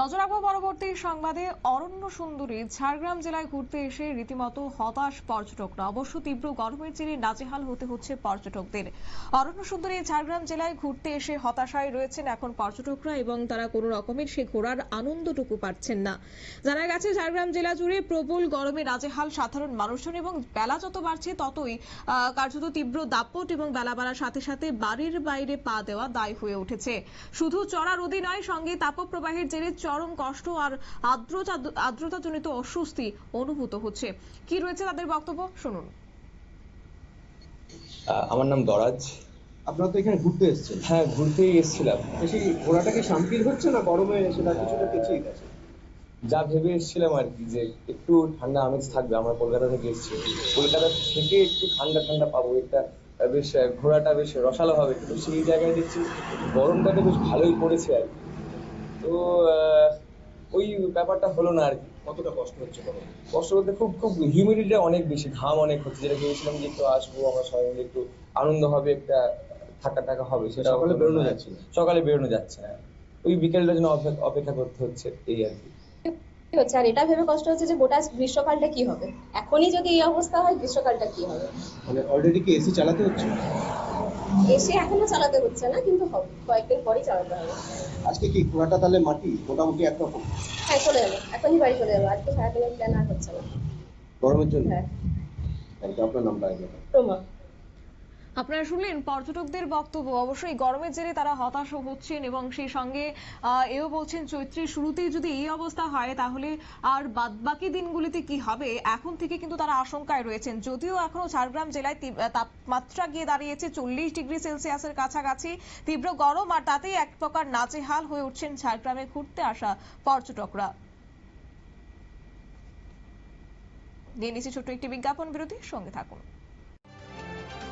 নজর রাখব পরবর্তী সংবাদে। অরণ্য সুন্দরী ঝাড়গ্রাম জেলায় ঘুরতে এসে রীতিমতো হতাশ পর্যটকরা। অবশ্য তীব্র গরমের জেরে নাজেহাল হতে হচ্ছে পর্যটকদের। অরণ্য সুন্দরী ঝাড়গ্রাম জেলায় ঘুরতে এসে হতাশায় রয়েছেন এখন পর্যটকরা এবং তারা কোনো রকমের সে ঘোরার আনন্দটুকু পাচ্ছেন না। জানা গেছে, ঝাড়গ্রাম জেলা জুড়ে প্রবল গরমে নাজেহাল সাধারণ মানুষজন এবং বেলা যত বাড়ছে ততই কার্যত তীব্র দাপট এবং বেলা বাড়ার সাথে সাথে বাড়ির বাইরে পা দেওয়া দায় হয়ে উঠেছে। শুধু চড়া রোদই নয়, সঙ্গে তাপপ্রবাহের জেরে চরম কষ্ট আর আর্দ্রতা আর্দ্রতাজনিত অস্বস্তি অনুভূত হচ্ছে। কি রয়েছে তাদের বক্তব্য? শুনুন। আমার নাম দরাজ আপনারা তো এখানে ঘুরতে এসেছেন। হ্যাঁ ঘুরতেই এসেছিলাম। বেশি ঘোরাটা কি শান্তির হচ্ছে না গরমে সেটা কিছুটা পেছিয়ে গেছে? যা ভেবে এসেছিলাম আর কি যে একটু ঠান্ডা আমেজ থাকবে আমরা কলকাতা থেকে এসেছি। কলকাতা থেকে একটু ঠান্ডা ঠান্ডা পাবো। এটা বেশ ঘোড়াটা বেশ রসালো হবে। কিন্তু সেই জায়গায় দেখছি গরমটা তো বেশ ভালোই পড়েছে আর কি। তো ওই ব্যাপারটা হলো না আর কি। কতটা কষ্ট হচ্ছে গরমে কষ্ট বলতে খুব খুব হিউমিডিটিটা অনেক বেশি ঘাম অনেক হচ্ছে। যেটা ভেবেছিলাম যে একটু আসব আমরা সবাই মিলে একটু আনন্দ হবে একটা থাকা টাকা হবে সেটা সকালে বেরোনো যাচ্ছে সকালে বেরোনো যাচ্ছে না। ওই বিকেলটার জন্য অপেক্ষা করতে হচ্ছে এই আর কি। কি হচ্ছে? আর এটা ভেবে কষ্ট হচ্ছে যে গোটা গ্রীষ্মকালটা কি হবে? এখনই যদি এই অবস্থা হয় গ্রীষ্মকালটা কি হবে? মানে অলরেডি কি এসি চালাতে হচ্ছে? এসে এখনও চালাতে হচ্ছে না কিন্তু হবে কয়েকদিন পরেই চালাতে হবে। আজকে কি ঘোরাটা তাহলে মাটি? মোটামুটি একরকম হ্যাঁ চলে যাব। এখনই বাড়ি চলে যাব। আজকে সারাদিনের প্ল্যান আর হচ্ছে না। গরমের জন্য? হ্যাঁ। আপনার নামটা প্রমা। আপনারা শুনলেন পর্যটকদের বক্তব্য। অবশ্যই গরমের জেরে তারা হতাশ হচ্ছেন এবং সেই সঙ্গে এও বলছেন, চৈত্রের শুরুতেই যদি এই অবস্থা হয়, তাহলে আর বাদবাকি দিনগুলিতে কি হবে? এখন থেকে কিন্তু তারা আশঙ্কায় রয়েছেন। যদিও এখনও ঝাড়গ্রাম জেলায় তাপমাত্রা গিয়ে দাঁড়িয়েছে চল্লিশ ডিগ্রি সেলসিয়াসের কাছাকাছি। তীব্র গরম আর তাতেই এক প্রকার নাচেহাল হয়ে উঠছেন ঝাড়গ্রামে ঘুরতে আসা পর্যটকরা। নিয়ে নিচ্ছি ছোট্ট একটি বিজ্ঞাপন বিরতি সঙ্গে থাকুন।